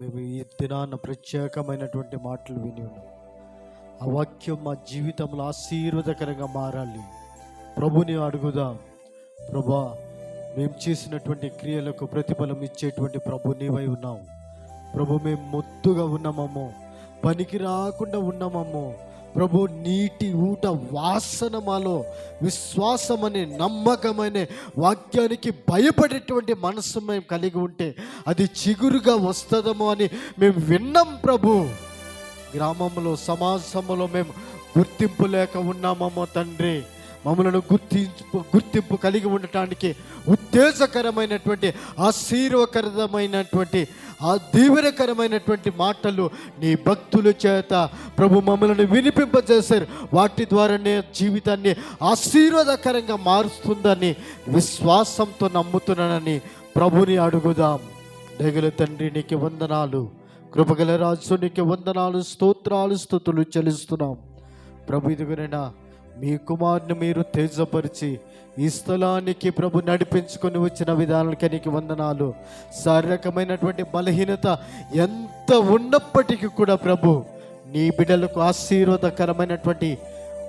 మేము ఈ దినాన్న ప్రత్యేకమైనటువంటి మాటలు విని ఉన్నాం. ఆ వాక్యం మా జీవితంలో ఆశీర్వదకరంగా మారాలి. ప్రభుని అడుగుదాం. ప్రభా మేము చేసినటువంటి క్రియలకు ప్రతిఫలం ఇచ్చేటువంటి ప్రభు నీవై ఉన్నావు. ప్రభు మేము మొత్తుగా ఉన్నామమ్మో. పనికి రాకుండా ఉన్నామమ్మో. ప్రభు నీటి ఊట వాసన మాలో విశ్వాసం అనే నమ్మకమనే వాక్యానికి భయపడేటువంటి మనసు మేము కలిగి ఉంటే అది చిగురుగా వస్తుందేమో అని మేము విన్నాం ప్రభు. గ్రామంలో సమాజంలో మేము గుర్తింపు లేక ఉన్నామమ్మో తండ్రి. మమ్మలను గుర్తింపు గుర్తింపు కలిగి ఉండటానికి ఉత్తేజకరమైనటువంటి ఆశీర్వకరమైనటువంటి ఆ దీవెనకరమైనటువంటి మాటలు నీ భక్తుల చేత ప్రభు మమ్మలను వినిపింపజేశారు. వాటి ద్వారానే జీవితాన్ని ఆశీర్వాదకరంగా మారుస్తుందని విశ్వాసంతో నమ్ముతున్నానని ప్రభుని అడుగుదాం. దగల తండ్రి నీకు వందనాలు. కృపగల రాజు నీకు వందనాలు స్తోత్రాలు స్థుతులు చెల్లిస్తున్నాం. ప్రభు ఇదిగునైనా మీ కుమారుని మీరు తేజపరిచి ఈ స్థలానికి ప్రభు నడిపించుకొని వచ్చిన విధానానికి నీకు వందనాలు. శారీరకమైనటువంటి బలహీనత ఎంత ఉన్నప్పటికీ కూడా ప్రభు నీ బిడ్డలకు ఆశీర్వాదకరమైనటువంటి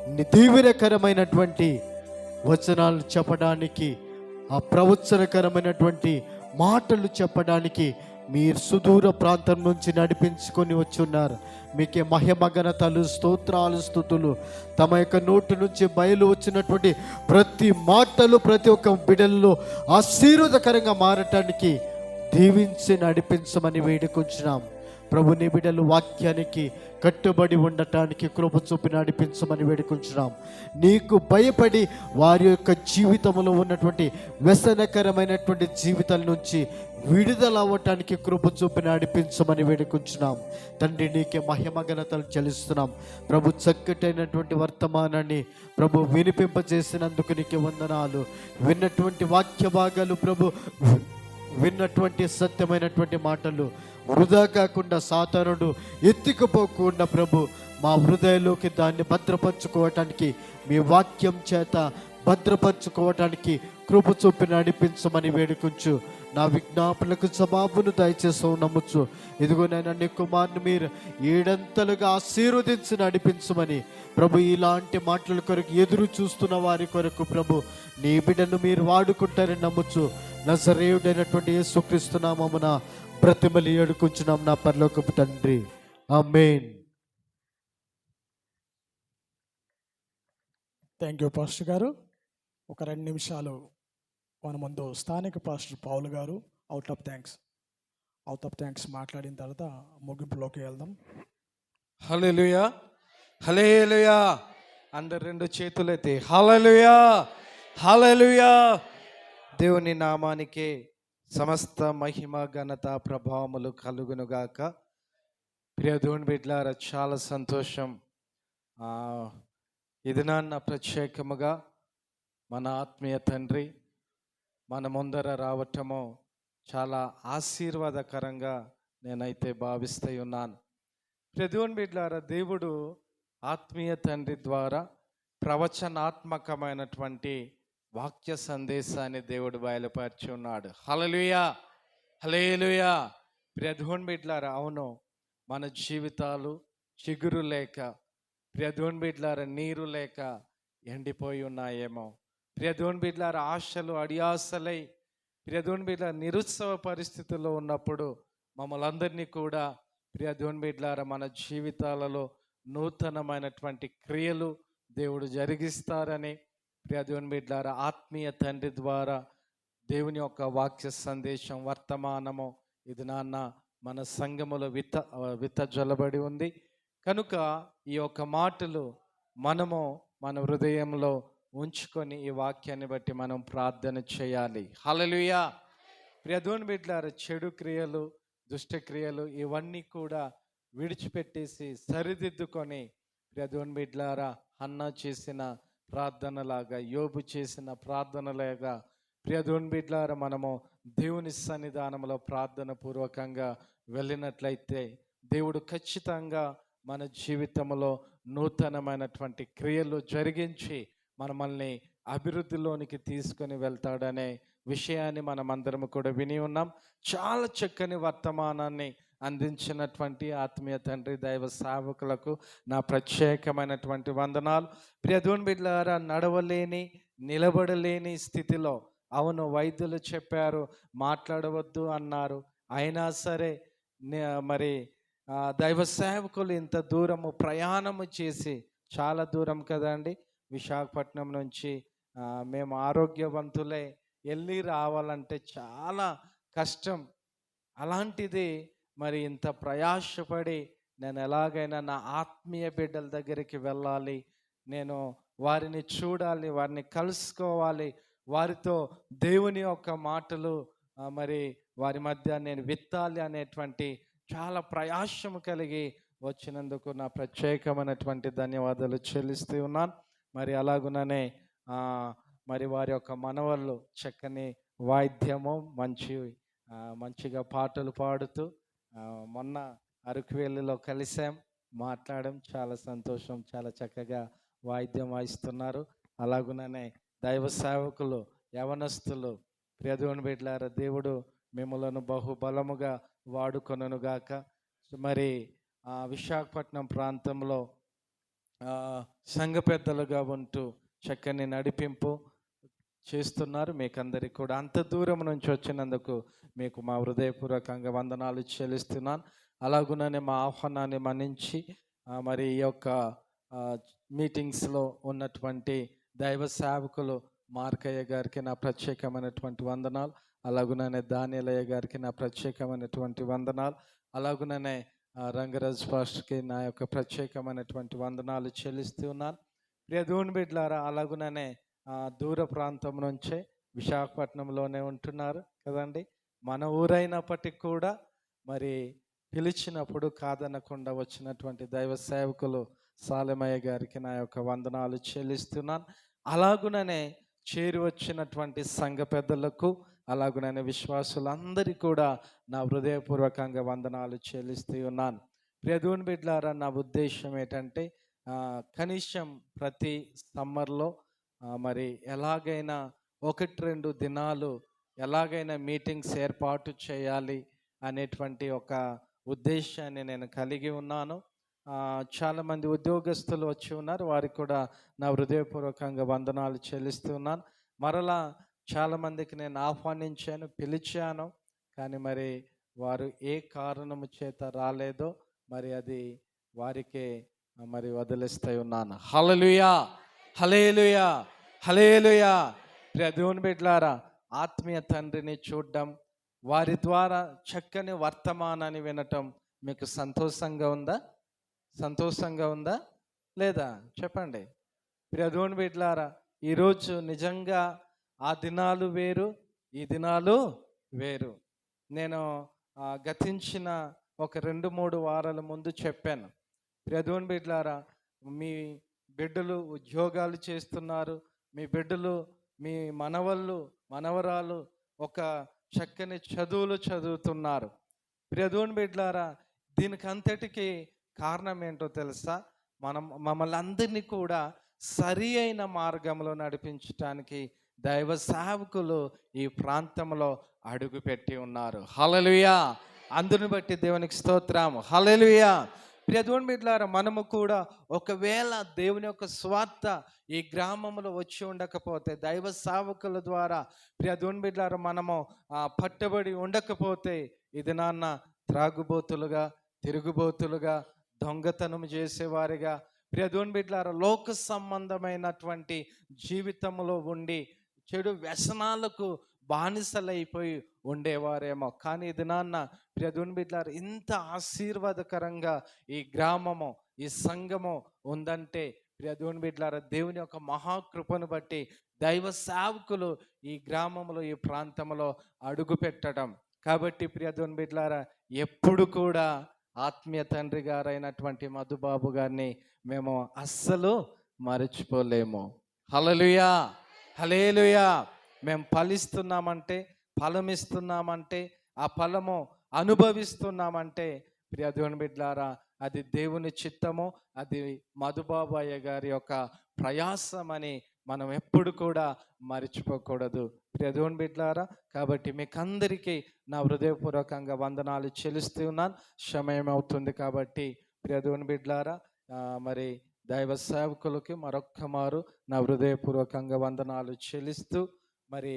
ని- దీవెనకరమైనటువంటి వచనాలు చెప్పడానికి ఆ ప్రవచనకరమైనటువంటి మాటలు చెప్పడానికి మీరు సుదూర ప్రాంతం నుంచి నడిపించుకొని వచ్చున్నారు. మీకే మహిమ ఘనతలు స్తోత్రాలు స్థుతులు. తమ యొక్క నోటి నుంచి బయలు వచ్చినటువంటి ప్రతి మాటలు ప్రతి ఒక్క బిడల్లో ఆశీర్వాదకరంగా మారటానికి దీవించి నడిపించమని వేడుకొంచున్నాం. ప్రభు బిడలు వాక్యానికి కట్టుబడి ఉండటానికి కృప చూపి నడిపించమని వేడుకుంటున్నాం నీకు భయపడి వారి యొక్క జీవితంలో ఉన్నటువంటి వ్యసనకరమైనటువంటి జీవితాల నుంచి విడుదల అవ్వటానికి కృప చూపి నడిపించమని వేడుకుంటున్నాం తండ్రి నీకే మహిమ ఘనతలు చెల్లిస్తున్నాం. ప్రభు చక్కటైనటువంటి వర్తమానాన్ని ప్రభు వినిపింపజేసినందుకు నీకు వందనాలు. విన్నటువంటి వాక్య భాగాలు ప్రభు విన్నటువంటి సత్యమైనటువంటి మాటలు. వృధా కాకుండా సాతానుడు ఎత్తుకుపోకుండా ప్రభు మా హృదయంలోకి దాన్ని భద్రపరచుకోవటానికి మీ వాక్యం చేత భద్రపరచుకోవటానికి కృప చూపి నడిపించమని వేడుకుంచు. నా విజ్ఞాపనకు జవాబును దయచేసి నమ్ముచ్చు ఇదిగో నేను నీ కుమార్ని మీరు ఏడంతలుగా ఆశీర్వదించి నడిపించమని ప్రభు ఇలాంటి మాటల కొరకు ఎదురు చూస్తున్న వారి కొరకు ప్రభు నీ బిడ్డను మీరు వాడుకుంటారని నమ్ముచ్చు నజరేయుడైనటువంటి యేసుక్రీస్తు నామమున బ్రతిమలి ఏడుకుంటున్నాం నా పరలోకపు తండ్రి. ఆమేన్. థ్యాంక్ యూ పాస్టర్ గారు. ఒక రెండు నిమిషాలు మన ముందు స్థానిక పాస్టర్ పావులు గారు vote of thanks. Vote of thanks మాట్లాడిన తర్వాత ముగింపులోకి వెళ్దాం. హలేలుయా హలేలుయా అందరు రెండు చేతులైతే హలలుయా హలలుయా దేవుని నామానికే సమస్త మహిమ ఘనత ప్రభావములు కలుగునుగాక. ప్రియ దేవుని బిడ్లారా చాలా సంతోషం. ఇది నాన్న ప్రత్యేకముగా మన ఆత్మీయ తండ్రి మన ముందర రావటము చాలా ఆశీర్వాదకరంగా నేనైతే భావిస్తూ ఉన్నాను. ప్రతివన్ బిడ్లారా దేవుడు ఆత్మీయ తండ్రి ద్వారా ప్రవచనాత్మకమైనటువంటి వాక్య సందేశాన్ని దేవుడు బయలుపరిచి ఉన్నాడు. హలలుయా హలేలుయా ప్రధోన్ బిడ్లారా అవును మన జీవితాలు చిగురు లేక ప్రధోన్ బిడ్లారా నీరు లేక ఎండిపోయి ఉన్నాయేమో. ప్రధోన్ బిడ్లార ఆశలు అడియాసలై ప్రధోన్ బిడ్ల నిరుత్సవ పరిస్థితుల్లో ఉన్నప్పుడు మమ్మల్ని అందరినీ కూడా ప్రియ బిడ్లార మన జీవితాలలో నూతనమైనటువంటి క్రియలు దేవుడు జరిగిస్తారని ప్రియ బిడ్లార ఆత్మీయ తండ్రి ద్వారా దేవుని యొక్క వాక్య సందేశం వర్తమానము ఇది నాన్న మన సంఘములో విత్త విత్తజల్లబడి ఉంది. కనుక ఈ యొక్క మాటలు మనము మన హృదయంలో ఉంచుకొని ఈ వాక్యాన్ని బట్టి మనం ప్రార్థన చేయాలి. హలలుయా ప్రియ దేవుని చెడు క్రియలు దుష్టక్రియలు ఇవన్నీ కూడా విడిచిపెట్టేసి సరిదిద్దుకొని ప్రియ బిడ్లారా అన్నా అన్న చేసిన ప్రార్థనలాగా యోబు చేసిన ప్రార్థనలాగా ప్రియ బిడ్లారా మనము దేవుని సన్నిధానంలో ప్రార్థన పూర్వకంగా వెళ్ళినట్లయితే దేవుడు ఖచ్చితంగా మన జీవితంలో నూతనమైనటువంటి క్రియలు జరిగించి మనల్ని అభివృద్ధిలోనికి తీసుకొని వెళ్తాడనే విషయాన్ని మనం అందరం కూడా విని ఉన్నాం. చాలా చక్కని వర్తమానాన్ని అందించినటువంటి ఆత్మీయ తండ్రి దైవ సేవకులకు నా ప్రత్యేకమైనటువంటి వందనాలు. ప్రియధూన్ బిడ్లారా నడవలేని నిలబడలేని స్థితిలో అవును వైద్యులు చెప్పారు మాట్లాడవద్దు అన్నారు. అయినా సరే మరి దైవ సేవకులు ఇంత దూరము ప్రయాణము చేసి చాలా దూరం కదండి విశాఖపట్నం నుంచి మేము ఆరోగ్యవంతులై వెళ్ళి రావాలంటే చాలా కష్టం. అలాంటిది మరి ఇంత ప్రయాసపడి నేను ఎలాగైనా నా ఆత్మీయ బిడ్డల దగ్గరికి వెళ్ళాలి. నేను వారిని చూడాలి వారిని కలుసుకోవాలి. వారితో దేవుని యొక్క మాటలు మరి వారి మధ్య నేను విత్తాలి అనేటువంటి చాలా ప్రయాసము కలిగి వచ్చినందుకు నా ప్రత్యేకమైనటువంటి ధన్యవాదాలు చెల్లిస్తూ ఉన్నాను. మరి అలాగుననే మరి వారి యొక్క మనవళ్ళు చక్కని వాయిద్యము మంచి మంచిగా పాటలు పాడుతూ మొన్న అరకువేలిలో కలిసాం మాట్లాడడం చాలా సంతోషం చాలా చక్కగా వాయిద్యం వాయిస్తున్నారు. అలాగుననే దైవ సేవకులు యవనస్తులు ప్రియదేవుని బిడ్డలారా దేవుడు మిమ్మలను బహుబలముగా వాడుకొననుగాక. మరి ఆ, విశాఖపట్నం ప్రాంతంలో సంఘ పెద్దలుగా ఉంటూ చక్కని నడిపింపు చేస్తున్నారు. మీకు అందరికీ కూడా అంత దూరం నుంచి వచ్చినందుకు మీకు మా హృదయపూర్వకంగా వందనాలు చెల్లిస్తున్నాను. అలాగుననే మా ఆహ్వానాన్ని మన్నించి మరి ఈ యొక్క మీటింగ్స్లో ఉన్నటువంటి దైవ సేవకులు మార్కయ్య గారికి నా ప్రత్యేకమైనటువంటి వందనాలు. అలాగుననే దానిలయ్య గారికి నా ప్రత్యేకమైనటువంటి వందనాలు. అలాగుననే రంగరాజ్ పాస్టర్కి నా యొక్క ప్రత్యేకమైనటువంటి వందనాలు చెల్లిస్తూ ఉన్నాను. ప్రియ దేవుని బిడ్లారా అలాగుననే దూర ప్రాంతం నుంచే విశాఖపట్నంలోనే ఉంటున్నారు కదండి. మన ఊరైనప్పటికీ కూడా మరి పిలిచినప్పుడు కాదనకుండా వచ్చినటువంటి దైవ సేవకులు సాలెమయ్య గారికి నా యొక్క వందనాలు చెల్లిస్తున్నాను. అలాగుననే చేరి వచ్చినటువంటి సంఘ పెద్దలకు అలాగుననే విశ్వాసులందరికీ కూడా నా హృదయపూర్వకంగా వందనాలు చెల్లిస్తూ ఉన్నాను. ప్రియదూని బిడ్లారా నా ఉద్దేశం ఏంటంటే కనీసం ప్రతి సమ్మర్లో మరి ఎలాగైనా ఒకటి రెండు దినాలు ఎలాగైనా మీటింగ్స్ ఏర్పాటు చేయాలి అనేటువంటి ఒక ఉద్దేశాన్ని నేను కలిగి ఉన్నాను. చాలామంది ఉద్యోగస్తులు వచ్చి ఉన్నారు. వారికి కూడా నా హృదయపూర్వకంగా వందనాలు చెల్లిస్తున్నాను మరలా చాలామందికి నేను ఆహ్వానించాను పిలిచాను కానీ మరి వారు ఏ కారణము చేత రాలేదో మరి అది వారికే మరి వదిలిస్తూ ఉన్నాను. హలలుయా హలేలుయా హలేలుయా ప్రియ దేవుని ఆత్మీయ తండ్రిని చూడడం వారి ద్వారా చక్కని వర్తమానాన్ని వినటం మీకు సంతోషంగా ఉందా? సంతోషంగా ఉందా? లేదా? చెప్పండి. ప్రియ బిడ్లారా ఈరోజు నిజంగా ఆ దినాలు వేరు ఈ దినాలు వేరు. నేను గతించిన ఒక రెండు మూడు వారాల ముందు చెప్పాను. ప్రియదోన్ బిడ్లారా మీ బిడ్డలు ఉద్యోగాలు చేస్తున్నారు. మీ బిడ్డలు మీ మనవళ్ళు మనవరాలు ఒక చక్కని చదువులు చదువుతున్నారు. ప్రియదోన్ బిడ్లారా దీనికి అంతటికి కారణం ఏంటో తెలుసా? మనం మమ్మల్ని అందరినీ కూడా సరి అయిన మార్గంలో నడిపించటానికి దైవ సేవకులు ఈ ప్రాంతంలో అడుగుపెట్టి ఉన్నారు. హలలుయా అందుని బట్టి దేవునికి స్తోత్రం. హలలుయా ప్రియ బిడ్లారా మనము కూడా ఒకవేళ దేవుని యొక్క స్వార్థ ఈ గ్రామంలో వచ్చి ఉండకపోతే దైవ సావకుల ద్వారా ప్రియ దేవుని మనము పట్టుబడి పట్టబడి ఉండకపోతే ఇది నాన్న త్రాగుబోతులుగా తిరుగుబోతులుగా దొంగతనం చేసేవారిగా ప్రియ బిడ్లారా లోక సంబంధమైనటువంటి జీవితంలో ఉండి చెడు వ్యసనాలకు బానిసలైపోయి ఉండేవారేమో. కానీ ఇది నాన్న ప్రియదుని బిడ్డారు ఇంత ఆశీర్వాదకరంగా ఈ గ్రామము ఈ సంఘము ఉందంటే ప్రియదుని బిడ్డారా దేవుని యొక్క మహాకృపను బట్టి దైవ సేవకులు ఈ గ్రామంలో ఈ ప్రాంతంలో అడుగు పెట్టడం. కాబట్టి ప్రియదుని బిడ్లారా ఎప్పుడు కూడా ఆత్మీయ తండ్రి గారైనటువంటి మధుబాబు గారిని మేము అస్సలు మరచిపోలేము. హలలుయా హలేలుయా మేము ఫలిస్తున్నామంటే ఫలమిస్తున్నామంటే ఆ ఫలము అనుభవిస్తున్నామంటే ప్రియ దేవుని బిడ్డలారా అది దేవుని చిత్తము అది మధుబాబాయ్య గారి యొక్క ప్రయాసమని మనం ఎప్పుడు కూడా మర్చిపోకూడదు. ప్రియ దేవుని బిడ్డలారా కాబట్టి మీకందరికీ నా హృదయపూర్వకంగా వందనాలు చెల్లిస్తూ ఉన్నాను. సమయం అవుతుంది కాబట్టి ప్రియ దేవుని బిడ్డలారా మరి దైవ సేవకులకి మరొక్క మారు నా హృదయపూర్వకంగా వందనాలు చెల్లిస్తూ మరి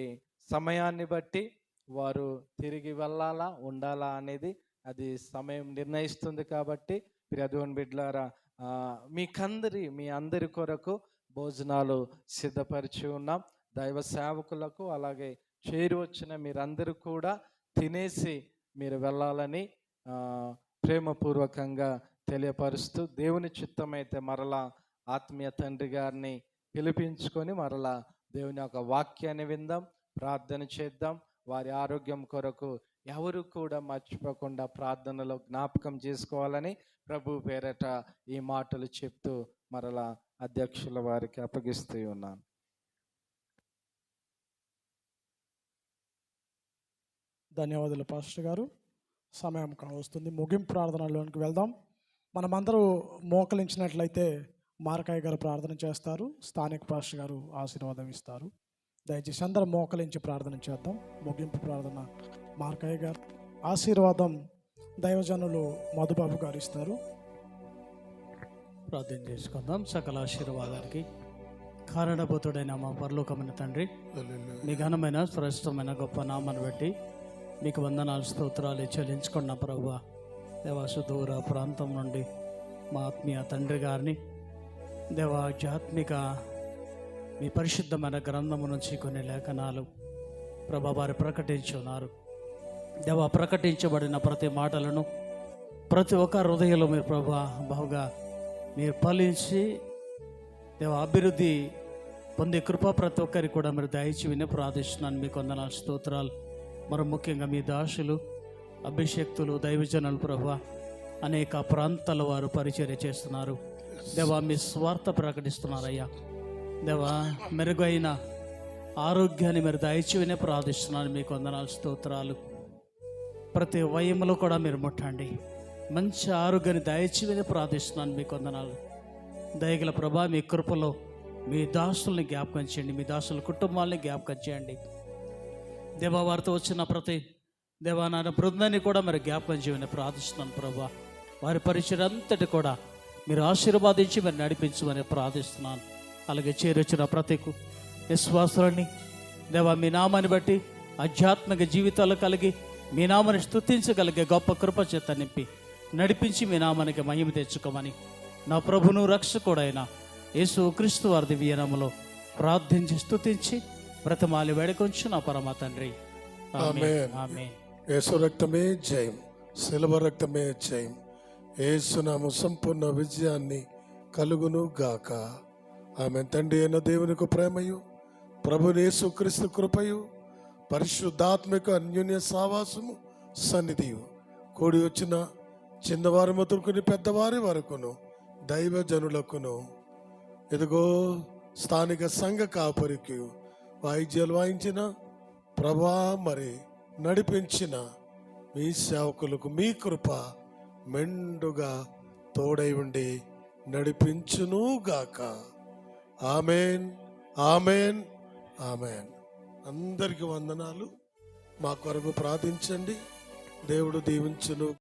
సమయాన్ని బట్టి వారు తిరిగి వెళ్ళాలా ఉండాలా అనేది అది సమయం నిర్ణయిస్తుంది కాబట్టి ప్రియదేవుని బిడ్లారా మీకందరి మీ అందరి కొరకు భోజనాలు సిద్ధపరిచి ఉన్నాం. దైవ సేవకులకు అలాగే చేరి వచ్చిన మీరందరూ కూడా తినేసి మీరు వెళ్ళాలని ప్రేమపూర్వకంగా తెలియపరుస్తూ దేవుని చిత్తమైతే మరలా ఆత్మీయ తండ్రి గారిని పిలిపించుకొని మరలా దేవుని యొక్క వాక్యాన్ని విందాం ప్రార్థన చేద్దాం. వారి ఆరోగ్యం కొరకు ఎవరు కూడా మర్చిపోకుండా ప్రార్థనలో జ్ఞాపకం చేసుకోవాలని ప్రభు పేరట ఈ మాటలు చెప్తూ మరలా అధ్యక్షుల వారికి అప్పగిస్తూ ఉన్నాను. ధన్యవాదాలు పాస్టర్ గారు. సమయం కావస్తుంది. ముగింపు ప్రార్థనలోనికి వెళ్దాం. మనమందరూ మోకలించినట్లయితే మార్కాయ గారు ప్రార్థన చేస్తారు స్థానిక పాస్టర్ గారు ఆశీర్వాదం ఇస్తారు. దయచేసి అందరూ మోకలించి ప్రార్థన చేద్దాం. ముగింపు ప్రార్థన మార్కాయ గారు. ఆశీర్వాదం దైవజనులు మధుబాబు గారు ఇస్తారు. ప్రార్థన చేసుకుందాం. సకల ఆశీర్వాదానికి కారణభూతుడైన మా పరలోకమైన తండ్రి మీ ఘనమైన శ్రేష్టమైన గొప్ప నామాన్ని బట్టి మీకు వందనాలు స్తోత్రాలు చెల్లించుకున్న ప్రభు. దేవా సుదూర ప్రాంతం నుండి మా ఆత్మీయ తండ్రి గారిని దేవాధ్యాత్మిక మీ పరిశుద్ధమైన గ్రంథము నుంచి కొన్ని లేఖనాలు ప్రభా వారు ప్రకటించున్నారు. దేవ ప్రకటించబడిన ప్రతి మాటలను ప్రతి ఒక్క హృదయంలో మీరు ప్రభా బహుగా మీరు ఫలించి దేవ అభివృద్ధి పొందే కృప ప్రతి ఒక్కరికి కూడా మీరు దయచి విని ప్రార్థిస్తున్నాను. మీకు వందనాలు స్తోత్రాలు. మరి ముఖ్యంగా మీ దాసులు అభిషక్తులు దైవజనులు ప్రభా అనేక ప్రాంతాల వారు పరిచర్య చేస్తున్నారు. దేవా మీ స్వార్థ ప్రకటిస్తున్నారయ్యా. దేవా మెరుగైన ఆరోగ్యాన్ని మీరు దయచివినే ప్రార్థిస్తున్నాను. మీకు వందనాలు స్తోత్రాలు. ప్రతి వయములో కూడా మీరు ముట్టండి. మంచి ఆరోగ్యాన్ని దయచివినే ప్రార్థిస్తున్నాను. మీకు వందనాలు. దయగల ప్రభా మీ కృపలో మీ దాసుల్ని జ్ఞాపకం చేయండి. మీ దాసుల కుటుంబాలని జ్ఞాపకం చేయండి. దేవా వారితో వచ్చిన ప్రతి దేవా నాన్న బృందాన్ని కూడా మరి జ్ఞాపకం చేయమని ప్రార్థిస్తున్నాను ప్రభా. వారి పరిచయం అంతటి కూడా మీరు ఆశీర్వాదించి మరి నడిపించమని ప్రార్థిస్తున్నాను. అలాగే చేరొచ్చిన ప్రతి కు- విశ్వాసులని దేవా మీ నామాన్ని బట్టి ఆధ్యాత్మిక జీవితాలు కలిగి మీ నామాన్ని స్తుతించగలిగే గొప్ప కృప చేత నింపి నడిపించి మీ నామానికి మహిమ తెచ్చుకోమని నా ప్రభును రక్షకుడైన యేసు క్రీస్తు వారి దివ్యనామలో ప్రార్థించి స్తుతించి ప్రతిమాలి వేడుకొంచు నా పరమ తండ్రి. ఆమేన్. ఆమేన్. యేసు రక్తమే జయం శిలవ రక్తమే జయం. ఏసునాము సంపూర్ణ విజయాన్ని కలుగును గాక. ఆమె తండ్రి అయిన దేవునికి ప్రేమయు ప్రభుని యేసు క్రీస్తు కృపయు పరిశుద్ధాత్మిక అన్యోన్య సావాసము సన్నిధియు. కూడి వచ్చిన చిన్నవారి మొదలుకుని పెద్దవారి వరకును దైవజనులకును. ఇదిగో స్థానిక సంఘ కాపరికి వాయిద్యాలు వాయించిన ప్రభా మరి నడిపించిన మీ సేవకులకు మీ కృప మెండుగా తోడై ఉండి నడిపించును గాక. Amen amen amen. అందరికి వందనాలు. మా కొరకు ప్రార్థించండి. దేవుడు దీవించును.